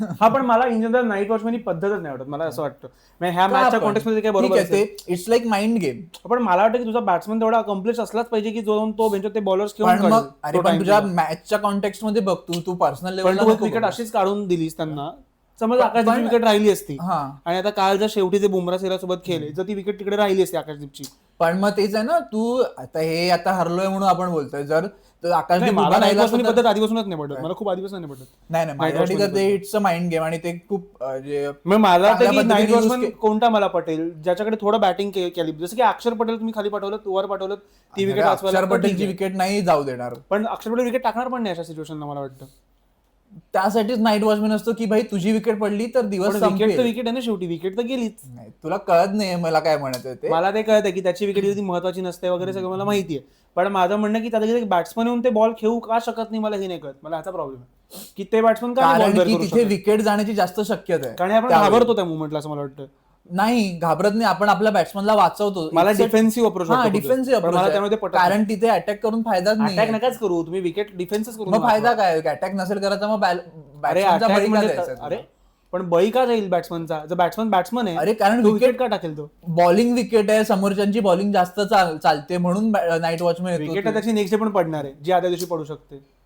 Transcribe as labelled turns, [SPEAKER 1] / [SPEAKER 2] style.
[SPEAKER 1] हा पण मला इन जनरल नाईट वॉचमॅन ही पद्धतच नाही आवडत. मला असं वाटतं. म्हणजे ह्या मॅचच्या? कॉन्टेक्टमध्ये काय बरोबर
[SPEAKER 2] आहे
[SPEAKER 1] असेल.
[SPEAKER 2] ते इट्स लाईक माइंड गेम
[SPEAKER 1] पण मला वाटतं की तुझा बॅट्समन तेवढा अकम्प्लिश असलाच पाहिजे की जो जाऊन तो बेंच ते बॉलर्स
[SPEAKER 2] मग अरे पण तुझ्या मॅचच्या कॉन्टेक्स्टमध्ये बघ तू तू पर्सनल लेवल
[SPEAKER 1] विकेट अशीच काढून दिलीस त्यांना. समज आकाशदीपची
[SPEAKER 2] पण-
[SPEAKER 1] विकेट राहिली असती आणि आता काल जर शेवटी ते बुमरा सेरा सोबत खेळले जर ती विकेट तिकडे राहिली असती आकाशदीपची
[SPEAKER 2] पण मग तेच आहे ना तू आता हे आता हरलोय म्हणून आपण बोलतोय. जर तर
[SPEAKER 1] नाही
[SPEAKER 2] आकाशदीप
[SPEAKER 1] मला
[SPEAKER 2] उभा
[SPEAKER 1] नाईट
[SPEAKER 2] राहिला
[SPEAKER 1] वॉचमॅन
[SPEAKER 2] असता तर-
[SPEAKER 1] पद्धत आधीपासूनच नाही पडत. मला खूप आधीपासून नाही पडत.
[SPEAKER 2] नाही नाही माझ्यासाठी तर ते इट्स अ माइंड गेम आणि ते खूप अं, जे
[SPEAKER 1] मग मला वाटतं की
[SPEAKER 2] चांगल्या
[SPEAKER 1] नाईट
[SPEAKER 2] पद्धतीने use
[SPEAKER 1] वॉचमॅन
[SPEAKER 2] के-
[SPEAKER 1] कोणता मला पटेल? ज्याच्याकडे थोडं बॅटिंग केली. जसं की अक्षर पटेल तुम्ही खाली पाठवलं वर पाठवलं ती विकेट
[SPEAKER 2] अक्षर पटेलची विकेट नाही जाऊ देणार.
[SPEAKER 1] पण अक्षर पटेल विकेट टाकणार पण नाही अशा सिच्युएशनला मला वाटतं.
[SPEAKER 2] त्यासाठीच नाईट वॉचमॅन असतो की भाई तुझी विकेट पडली तर दिवस
[SPEAKER 1] विकेट तर. विकेट आहे ना शेवटी. विकेट तर गेलीच.
[SPEAKER 2] नाही तुला कळत नाही मला काय म्हणायचं ते.
[SPEAKER 1] मला ते कळत आहे की त्याची विकेट ती महत्वाची नसते वगैरे सगळं मला माहिती आहे. पण माझं म्हणणं की त्याचा बॅट्समन येऊन ते बॉल खेळू का शकत नाही मला हे नाही कळत. मला ह्याचा प्रॉब्लेम आहे. की ते बॅट्समन का
[SPEAKER 2] तिथे? विकेट जाण्याची जास्त शक्यता आहे.
[SPEAKER 1] कारण आपण. घाबरतो त्या मुवमेंटला असं मला वाटतं.
[SPEAKER 2] नाही घाबरत नाही. आपण आपल्या बॅट्समनला वाचवतो.
[SPEAKER 1] मला डिफेन्सिव्ह अप्रोच
[SPEAKER 2] हा डिफेन्सिव्ह
[SPEAKER 1] मला त्यामध्ये पटत.
[SPEAKER 2] कारण तिथे अटॅक करून फायदाच
[SPEAKER 1] अटॅक
[SPEAKER 2] नाही
[SPEAKER 1] नकाच करू. तुम्ही विकेट डिफेन्सच करू
[SPEAKER 2] मग
[SPEAKER 1] नका.
[SPEAKER 2] फायदा काय? अटॅक नसेल करायचा मग
[SPEAKER 1] अरे
[SPEAKER 2] बॅट्समनचा
[SPEAKER 1] attack
[SPEAKER 2] बळी का
[SPEAKER 1] म्हणजे
[SPEAKER 2] द्यायचा
[SPEAKER 1] अरे? पण बळी का जाईल बॅट्समनचा जर बॅट्समन बॅट्समन आहे
[SPEAKER 2] अरे कारण
[SPEAKER 1] तो
[SPEAKER 2] विकेट
[SPEAKER 1] विकेट का टाकेल तो?
[SPEAKER 2] बॉलिंग विकेट आहे. समोरच्यांची बॉलिंग जास्त चाल- चालते म्हणून नाईट वॉचमॅन
[SPEAKER 1] विकेट
[SPEAKER 2] येतो
[SPEAKER 1] त्याची नेक्स्ट डे पण पडणार आहे जी आदल्या दिवशी पडू शकते.